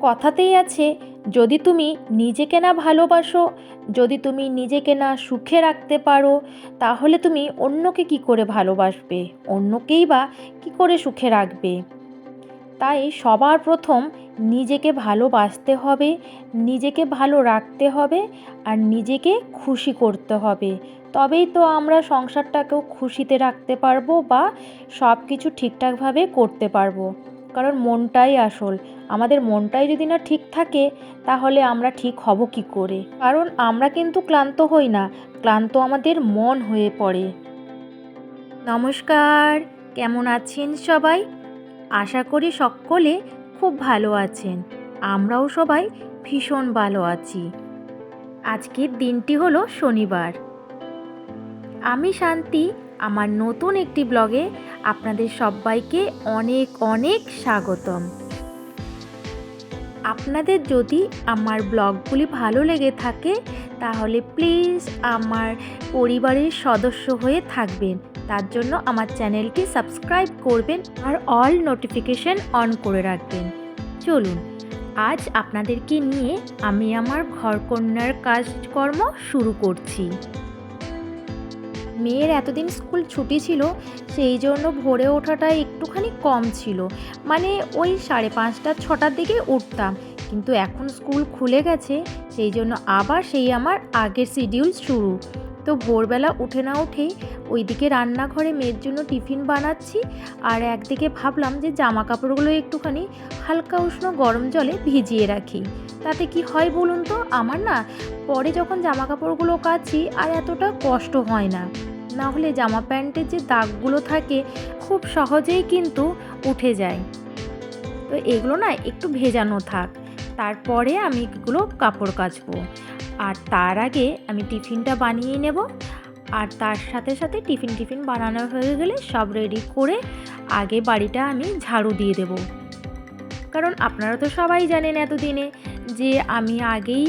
কথাতেই আছে, যদি তুমি নিজেকে না ভালোবাসো, যদি তুমি নিজেকে না সুখে রাখতে পারো, তাহলে তুমি অন্যকে কি করে ভালোবাসবে? অন্যকেই বা কি করে সুখে রাখবে? তাই সবার প্রথম নিজেকে ভালোবাসতে হবে, নিজেকে ভালো রাখতে হবে, আর নিজেকে খুশি করতে হবে। তবেই তো আমরা সংসারটাকেও খুশিতে রাখতে পারব বা সব কিছু ঠিকঠাকভাবে করতে পারব। কারণ মনটাই আসল। আমাদের মনটাই যদি না ঠিক থাকে, তাহলে আমরা ঠিক হব কি করে? কারণ আমরা কিন্তু ক্লান্ত হই না, ক্লান্ত আমাদের মন হয়ে পড়ে। নমস্কার, কেমন আছেন সবাই? আশা করি সকলে খুব ভালো আছেন। আমরাও সবাই ভীষণ ভালো আছি। আজকের দিনটি হলো শনিবার। আমি শান্তি, আমার নতুন একটি ব্লগে আপনাদের সবাইকে অনেক অনেক স্বাগতম। আপনাদের যদি আমার ব্লগগুলি ভালো লেগে থাকে, তাহলে প্লিজ আমার পরিবারের সদস্য হয়ে থাকবেন। তার জন্য আমার চ্যানেলটি সাবস্ক্রাইব করবেন আর অল নোটিফিকেশন অন করে রাখবেন। চলুন, আজ আপনাদেরকে নিয়ে আমি আমার ঘরকন্যার কাজকর্ম শুরু করছি। মেয়ের এতদিন স্কুল ছুটি ছিল, সেই জন্য ভোরে ওঠাটা একটুখানি কম ছিল। মানে ওই সাড়ে পাঁচটা, ছটার দিকে উঠতাম। কিন্তু এখন স্কুল খুলে গেছে, সেই জন্য আবার সেই আমার আগের শিডিউল শুরু। তো ভোরবেলা উঠে না উঠেই ওইদিকে রান্নাঘরে মেয়ের জন্য টিফিন বানাচ্ছি, আর একদিকে ভাবলাম যে জামা কাপড়গুলো একটুখানি হালকা উষ্ণ গরম জলে ভিজিয়ে রাখি। তাতে কি হয় বলুন তো? আমার না পরে যখন জামা কাপড়গুলো কাচি আর এতটা কষ্ট হয় না। না হলে জামা প্যান্টের যে দাগগুলো থাকে, খুব সহজেই কিন্তু উঠে যায়। তো এগুলো না একটু ভেজানো থাক। তারপরে আমি এগুলো কাপড় কাচবো। আর তার আগে আমি টিফিনটা বানিয়ে নেব। আর তার সাথে সাথে টিফিন টিফিন বানানো হয়ে গেলে সব রেডি করে আগে বাড়িটা আমি ঝাড়ু দিয়ে দেব। কারণ আপনারা তো সবাই জানেন এতদিনে যে আমি আগেই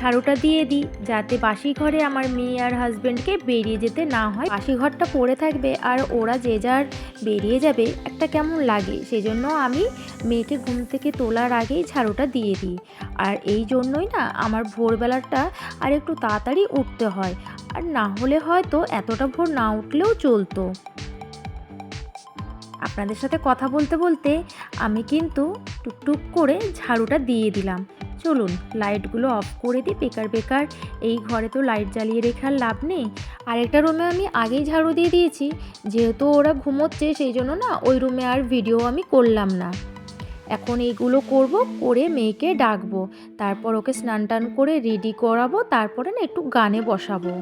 ঝাড়ুটা দিয়ে দিই, যাতে বাসি ঘরে আমার মেয়ে আর হাজব্যান্ডকে বেরিয়ে যেতে না হয়। বাসি ঘরটা পড়ে থাকবে আর ওরা যে যার বেরিয়ে যাবে, একটা কেমন লাগে? সেই জন্য আমি মেয়েকে ঘুম থেকে তোলার আগেই ঝাড়ুটা দিয়ে দিই। আর এই জন্যই না আমার ভোরবেলাটা আর একটু তাড়াতাড়ি উঠতে হয়। আর না হলে হয়তো এতটা ভোর না উঠলেও চলতো। আপনাদের সাথে কথা বলতে বলতে আমি কিন্তু টুকটুক করে ঝাড়ুটা দিয়ে দিলাম। চলুন, লাইটগুলো অফ করে দিই, বেকার বেকার। এই ঘরে তো লাইট জ্বালিয়ে রেখে আর লাভ নেই। আরেকটা রুমে আমি আগেই ঝাড়ু দিয়ে দিয়েছি। যেহেতু ওরা ঘুমোচ্ছে, সেই জন্য না ওই রুমে আর ভিডিও আমি করলাম না। এখন এইগুলো করব, করে মেয়েকে ডাকবো। তারপর ওকে স্নান টান করে রেডি করাবো। তারপরে না একটু গানে বসাবো।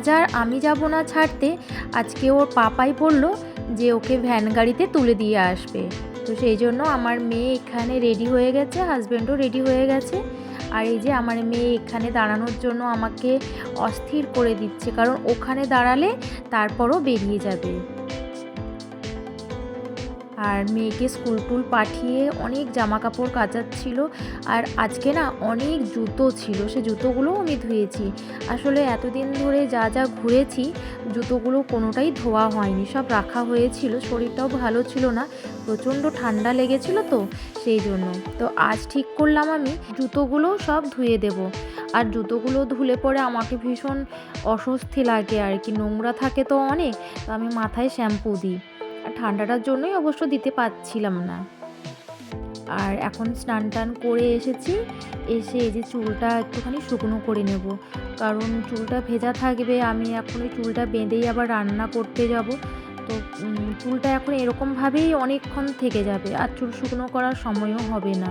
আজ আর আমি যাব না ছাড়তে, আজকে ওর পাপাই বলল যে ওকে ভ্যান গাড়িতে তুলে দিয়ে আসবে। তো সেই জন্য আমার মেয়ে এখানে রেডি হয়ে গেছে হাজব্যান্ডও রেডি হয়ে গেছে। আর এই যে আমার মেয়ে এখানে দাঁড়ানোর জন্য আমাকে অস্থির করে দিচ্ছে, কারণ ওখানে দাঁড়ালে তারপরও বেরিয়ে যাবে। আর মেয়েকে স্কুল টুল পাঠিয়ে অনেক জামা কাপড় কাচাচ্ছিল। আর আজকে না অনেক জুতো ছিল, সে জুতোগুলোও আমি ধুয়েছি। আসলে এতদিন ধরে যা যা ঘুরেছি, জুতোগুলো কোনোটাই ধোয়া হয়নি, সব রাখা হয়েছিল, শরীরটাও ভালো ছিল না, প্রচণ্ড ঠান্ডা লেগেছিল তো সেই জন্য। তো আজ ঠিক করলাম আমি, জুতোগুলো সব ধুয়ে দেব। আর জুতোগুলো ধুলে পরে আমাকে ভীষণ অস্বস্তি লাগে আর কি, নোংরা থাকে তো অনেক, তো আমি মাথায় শ্যাম্পু দিই। ঠান্ডাটার জন্যই অবশ্য দিতে পারছিলাম না। আর এখন স্নান টান করে এসেছি, এসে এই যে চুলটা একটুখানি শুকনো করে নেব। কারণ চুলটা ভেজা থাকবে, আমি এখন ওই চুলটা বেঁধেই আবার রান্না করতে যাব। তো চুলটা এখন এরকমভাবেই অনেকক্ষণ থেকে যাবে, আর চুল শুকনো করার সময়ও হবে না।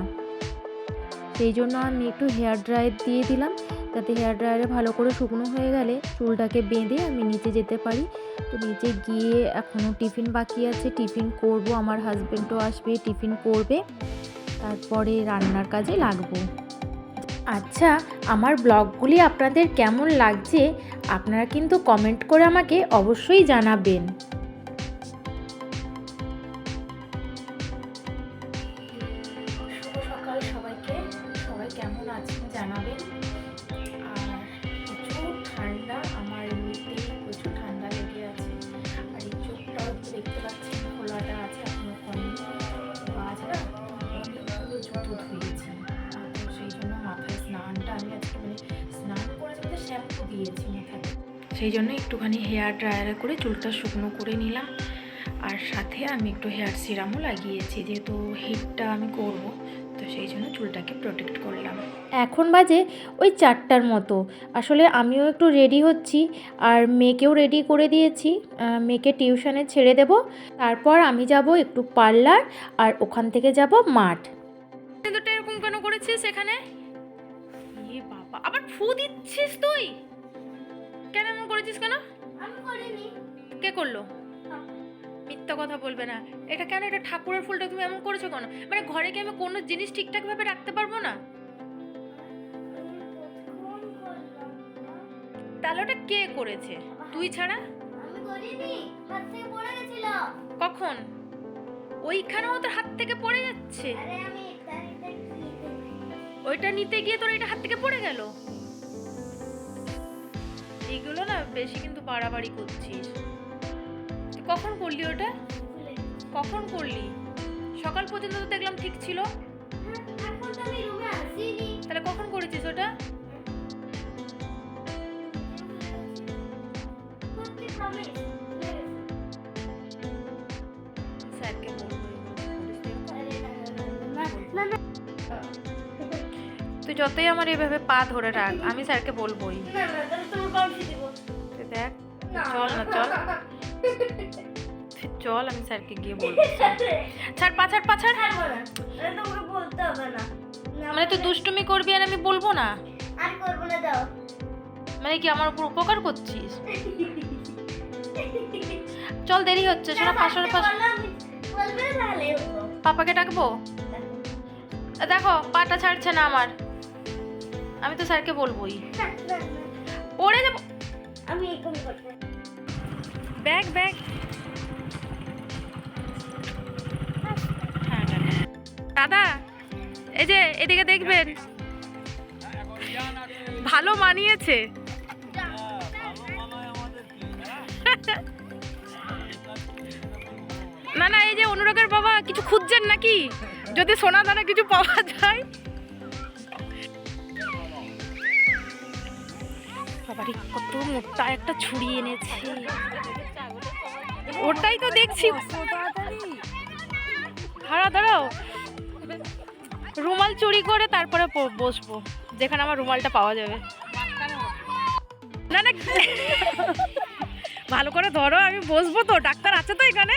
সেই জন্য আমি একটু হেয়ার ড্রায়ার দিয়ে দিলাম যাতে হেয়ার ড্রায়ারে ভালো করে শুকনো হয়ে গেলে চুলটাকে বেঁধে আমি নিচে যেতে পারি। তো নিচে গিয়ে এখনও টিফিন বাকি আছে। টিফিন করব, আমার হাজব্যান্ডও আসবে, টিফিন করবে। তারপরে রান্নার কাজে লাগবো। আচ্ছা আমার ব্লগগুলি আপনাদের কেমন লাগছে? আপনারা কিন্তু কমেন্ট করে আমাকে অবশ্যই জানাবেন। সেই জন্য একটুখানি হেয়ার ড্রায়ারে করে চুলটা শুকনো করে নিলাম। আর সাথে আমি একটু হেয়ার সিরামও লাগিয়েছি যেহেতু হিটটা আমি করব তো সেই জন্য চুলটাকে প্রোটেক্ট করলাম। এখন বাজে ওই চারটার মতো। আসলে আমিও একটু রেডি হচ্ছি আর মেয়েকেও রেডি করে দিয়েছি। মেয়েকে টিউশনে ছেড়ে দেব। তারপর আমি যাব একটু পার্লার আর ওখান থেকে যাব মাঠ। দুটো এরকম কেন করেছিস এখানে? বাবা আবার ফু দিচ্ছিস তুই? কেন এমন করেছিস কেন? আমি করিনি। কে করল? মিথ্যা কথা বলবে না। এটা কেন? এটা ঠাকুরের ফুলটা তুমি এমন করেছ কেন? মানে ঘরে কি আমি কোনো জিনিস ঠিকঠাক ভাবে রাখতে পারব না? তাহলে ওটা কে করেছে? তুই ছাড়া? কখন? ওইখানেও তোর হাত থেকে পড়ে যাচ্ছে। ওইটা নিতে গিয়ে তোর এটা হাত থেকে পড়ে গেল। এইগুলো না বেশি কিন্তু বাড়াবাড়ি করছিস। কখন করলি ওটা? কখন করলি? সকাল পর্যন্ত তো দেখলাম ঠিক ছিল। হ্যাঁ, তাহলে কখন করেছিস ওটা? তুই যতই আমার এভাবে পা ধরে রাখ আমি স্যারকে বলবোই। দেখ চল না চল। চল আমি স্যারকে গিয়ে বলব। ছাড় তোমাকে বলতে হবে না। না, মানে তুই দুষ্টুমি করবি আর আমি বলব না? আর করব না দাও। মানে কি আমার উপর উপকার করছিস? চল দেরি হচ্ছে শোনা পাশ হতো। পাপাকে ডাকবো? দেখো পাটা ছাড়ছে না আমার। আমি তো স্যারকে বলবোই। না, না, না। পড়ে যাব। আমি ব্যাগ ব্যাগ। হ্যাঁ, দাদা এই যে এদিকে দেখবেন ভালো মানিয়েছে। না না এই যে অনুরাগের বাবা কিছু খুঁজছেন নাকি? যদি সোনা দানা কিছু পাওয়া যায়। বাবারি, কত মোটা একটা ছুরি এনেছে। ওটাই তো দেখছি। দাঁড়া দাঁড়াও। রুমাল চুরি করে তারপরে বসবো, যেখানে আমার রুমালটা পাওয়া যাবে। না না, ভালো করে ধরো, আমি বসবো তো, ডাক্তার আছে তো এখানে?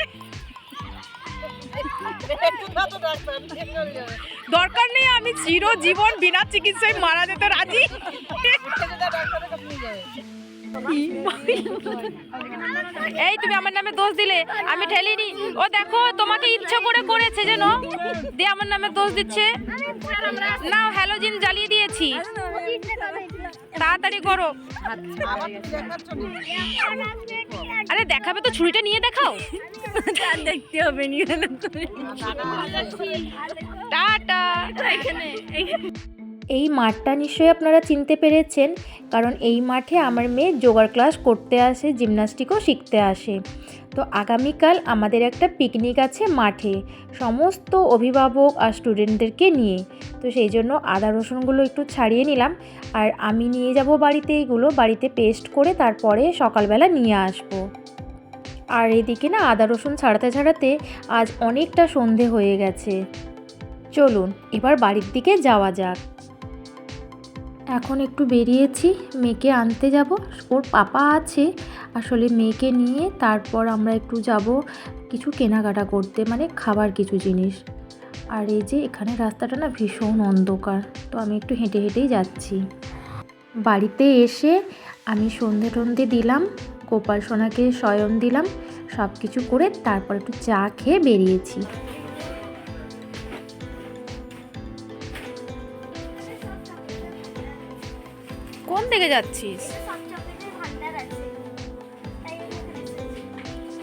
দরকার নেই, আমি চিরজীবন বিনা চিকিৎসায় মারা যেতে রাজি। এই তুমি আমার নামে দোষ দিলে আমি ঠেলিনি। ও দেখো তোমাকে ইচ্ছা করে করেছে যেন। দিয়ে আমার নামে দোষ দিচ্ছে। নাও হ্যালোজিন জ্বালিয়ে দিয়েছি। তাড়াতাড়ি করো। আরে দেখাবে তো ছুরিটা নিয়ে দেখাও। দেখতে হবে নিয়ে টাটা। এখানে। এই মাঠটা নিশ্চয়ই আপনারা চিনতে পেরেছেন, কারণ এই মাঠে আমার মেয়ে যোগার ক্লাস করতে আসে, জিমনাস্টিকও শিখতে আসে। তো আগামীকাল আমাদের একটা পিকনিক আছে মাঠে, সমস্ত অভিভাবক আর স্টুডেন্টদেরকে নিয়ে। তো সেই জন্য আদা রসুনগুলো একটু ছাড়িয়ে নিলাম, আর আমি নিয়ে যাব বাড়িতে এইগুলো বাড়িতে পেস্ট করে তারপরে সকালবেলা নিয়ে আসব। আর এদিকে না, আদা রসুন ছাড়াতে ছাড়াতে আজ অনেকটা সন্ধে হয়ে গেছে। চলুন, এবার বাড়ির দিকে যাওয়া যাক। এখন একটু বেরিয়েছি, মেয়েকে আনতে যাব। ওর পাপা আছে, আসলে মেয়েকে নিয়ে তারপর আমরা একটু যাব কিছু কেনাকাটা করতে মানে খাবার কিছু জিনিস। আর এই যে এখানে রাস্তাটা না ভীষণ অন্ধকার, তো আমি একটু হেঁটে হেঁটেই যাচ্ছি। বাড়িতে এসে আমি সন্ধে টন্ধে দিলাম, গোপাল সোনাকে শয়ন দিলাম সব কিছু করে তারপর একটু চা খেয়ে বেরিয়েছি। দিকে যাচ্ছিস।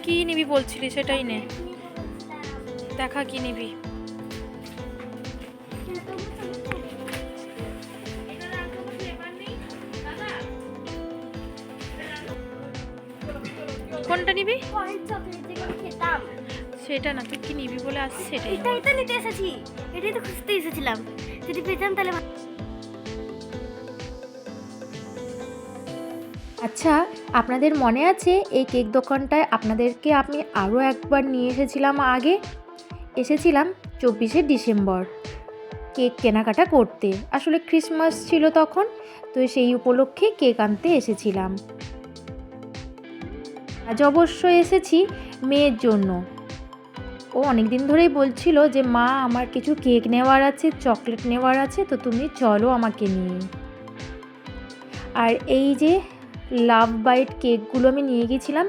কি নিবি বলছিলি সেটাই নে দেখা কি নিবি। কোনটা নিবি সেটা না, তুই কি নিবি বলে বল। এটাই তো নিতে এসেছি এটাই তো খুঁজতে এসেছিলাম যদি পেতাম তাহলে আচ্ছা আপনাদের মনে আছে এই কেক দোকানটায় আপনাদেরকে আমি আরও একবার নিয়ে এসেছিলাম আগে? এসেছিলাম চব্বিশে ডিসেম্বর। কেক কেনাকাটা করতে। আসলে ক্রিসমাস ছিল তখন, তো সেই উপলক্ষে কেক আনতে এসেছিলাম। আজ অবশ্য এসেছি মেয়ের জন্য। ও অনেক দিন ধরেই বলছিল যে, মা, আমার কিছু কেক নেওয়ার আছে, চকলেট নেওয়ার আছে, তো তুমি চলো আমাকে নিয়ে। আর এই যে লাভ বাইট কেকগুলো আমি নিয়ে গেছিলাম।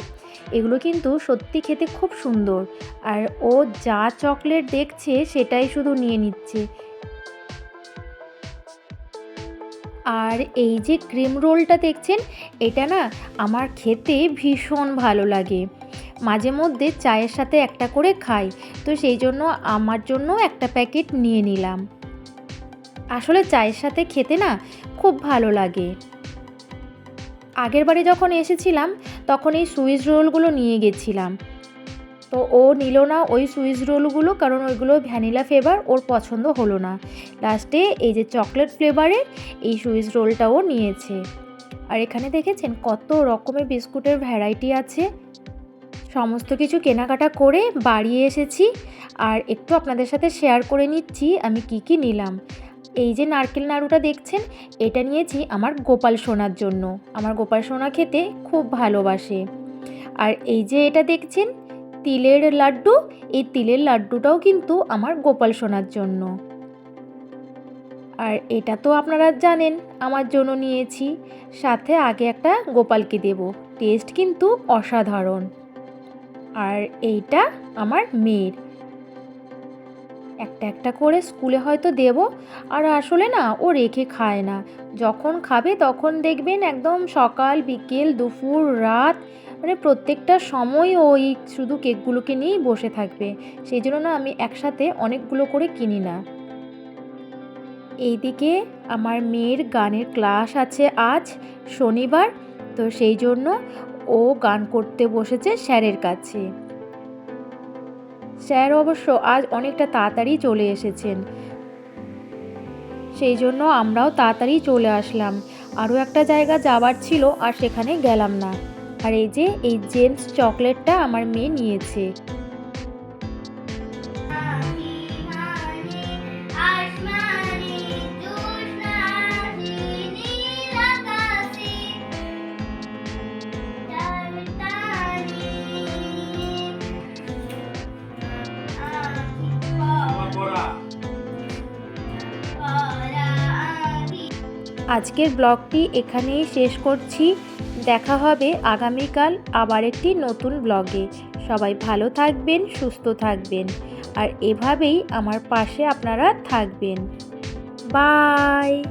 এগুলো কিন্তু সত্যি খেতে খুব সুন্দর। আর ও যা চকলেট দেখছে সেটাই শুধু নিয়ে নিচ্ছে। আর এই যে ক্রিম রোলটা দেখছেন, এটা না আমার খেতে ভীষণ ভালো লাগে। মাঝে মধ্যে চায়ের সাথে একটা করে খাই, তো সেই জন্য আমার জন্য একটা প্যাকেট নিয়ে নিলাম। আসলে চায়ের সাথে খেতে না খুব ভালো লাগে। আগের বারে যখন এসেছিলাম, তখন এই সুইস রোলগুলো নিয়ে গেছিলাম। তো ও নিল না ওই সুইচ রোলগুলো, কারণ ওইগুলো ভ্যানিলা ফ্লেভার ওর পছন্দ হলো না। লাস্টে এই যে চকলেট ফ্লেভারের এই সুইস রোলটাও নিয়েছে। আর এখানে দেখেছেন কত রকমের বিস্কুটের ভ্যারাইটি আছে। সমস্ত কিছু কেনাকাটা করে বাড়িয়ে এসেছি। আর একটু আপনাদের সাথে শেয়ার করে নিচ্ছি, আমি কি কি নিলাম। এই যে নারকেল নাড়ুটা দেখছেন, এটা নিয়েছি আমার গোপাল সোনার জন্য। আমার গোপাল সোনা খেতে খুব ভালোবাসে। আর এই যে এটা দেখছেন, তিলের লাড্ডু, এই তিলের লাড্ডুটাও কিন্তু আমার গোপাল সোনার জন্য। আর এটা তো আপনারা জানেন, আমার জন্য নিয়েছি। সাথে আগে একটা গোপালকে দেব। টেস্ট কিন্তু অসাধারণ। আর এইটা আমার মেয়ের। একটা একটা করে স্কুলে হয়তো দেব, আর আসলে না, ও রেখে খায় না। যখন খাবে তখন দেখবেন একদম সকাল, বিকেল, দুপুর, রাত মানে প্রত্যেকটা সময় ওই শুধু কেকগুলোকে নিয়েই বসে থাকবে। সেই জন্য না, আমি একসাথে অনেকগুলো করে কিনি না। এইদিকে আমার মেয়ের গানের ক্লাস আছে আজ, শনিবার, তো সেই জন্য ও গান করতে বসেছে স্যারের কাছে। স্যার অবশ্য আজ অনেকটা তাড়াতাড়ি চলে এসেছেন। সেই জন্য আমরাও তাড়াতাড়ি চলে আসলাম। আরও একটা জায়গা যাবার ছিল আর সেখানে গেলাম না। আর এই যে, এই জেমস চকলেটটা আমার মেয়ে নিয়েছে। আজকের ব্লগটি এখানেই শেষ করছি। দেখা হবে আগামীকাল আবার একটি নতুন ব্লগে। সবাই ভালো থাকবেন, সুস্থ থাকবেন। আর এভাবেই আমার পাশে আপনারা থাকবেন। বাই!